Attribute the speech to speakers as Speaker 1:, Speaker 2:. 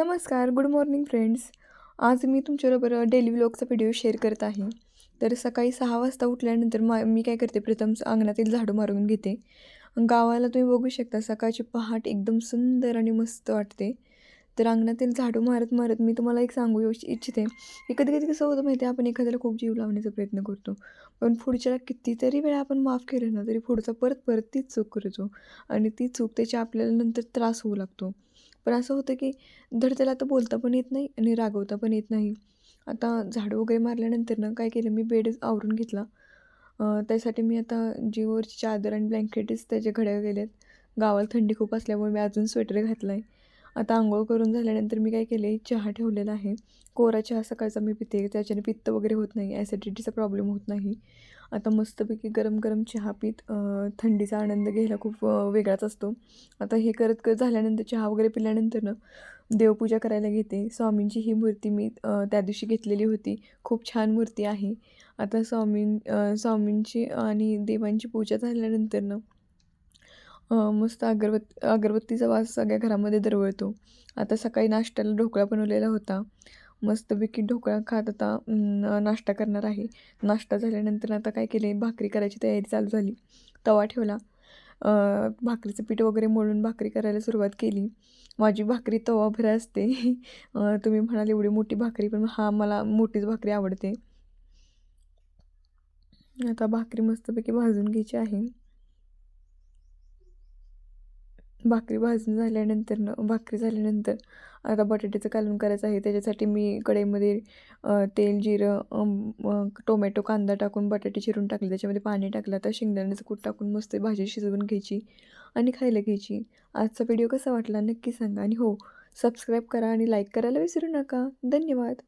Speaker 1: नमस्कार good morning friends आज मी तुमच्याबरोबर डेली व्लॉगचा व्हिडिओ शेअर करत आहे. तर सकाळी सहा वाजता उठल्यानंतर मा मी काय करते प्रथम अंगणातील झाडू मारून घेते. गावाला तुम्ही बघू शकता सकाळची पहाट एकदम सुंदर आणि मस्त वाटते. तर अंगणातील झाडू मारत मारत मी तुम्हाला एक सांगू इच्छिते की कधी कधी कसं होतं माहिती आहे आपण एखाद्याला खूप जीव लावण्याचा प्रयत्न करतो. पण पुढच्याला कितीतरी वेळा आपण माफ केलं ना तरी पुढचा परत परत तीच चूक करतो. आणि ती चूक त्याची आपल्याला नंतर त्रास होऊ लागतो. पण असं होतं की धड त्याला आता बोलता पण येत नाही आणि रागवता पण येत नाही. आता झाडू वगैरे मारल्यानंतर ना काय केलं मी बेड आवरून घेतला. त्यासाठी मी आता जीवरची चादर आणि ब्लँकेटच त्याचे घड्या गेलेत गावाला थंडी खूप असल्यामुळे मी अजून स्वेटर घातला आहे आता आंघोळ करून झाल्यानंतर मी काय केले चहा ठेवलेला आहे. कोरा चहा सकाळचा मी पिते त्याच्याने पित्त वगैरे होत नाही ॲसिडिटीचा प्रॉब्लेम होत नाही. आता मस्तपैकी गरम गरम चहा पीत थंडीचा आनंद घ्यायला खूप वेगळाच असतो. आता हे करत करत झाल्यानंतर चहा वगैरे पिल्यानंतर ना देवपूजा करायला घेते. स्वामींची ही मूर्ती मी त्या दिवशी घेतलेली होती. खूप छान मूर्ती आहे. आता स्वामीं स्वामींची आणि देवांची पूजा झाल्यानंतर ना मस्त अगरबत्ती अगरबत्तीचा वास सगळ्या घरामध्ये दरवळतो. आता सकाळी नाश्त्याला ढोकळा बनवलेला होता. मस्तपैकी ढोकळा खात आता नाश्ता करणार आहे. नाश्ता झाल्यानंतर आता काय केले भाकरी करायची तयारी चालू झाली. तवा ठेवला. भाकरीचं पीठ वगैरे मळून भाकरी करायला सुरुवात केली. माझी भाकरी तवाभर असते. तुम्ही म्हणाल एवढी मोठी भाकरी पण हा मला मोठीच भाकरी आवडते. आता भाकरी मस्तपैकी भाजून घ्यायची आहे. भाकरी भाजून झाल्यानंतर न भाकरी झाल्यानंतर आता बटाट्याचं कालवण करायचं आहे. त्याच्यासाठी मी कढईमध्ये तेल जिरं टोमॅटो कांदा टाकून बटाटे चिरून टाकले. त्याच्यामध्ये पाणी टाकलं. आता शेंगदाण्याचं कूट टाकून मस्त भाजी शिजवून घ्यायची आणि खायला घ्यायची. आजचा व्हिडिओ कसा वाटला नक्की सांगा. आणि हो सबस्क्राईब करा आणि लाईक करायला विसरू नका. धन्यवाद.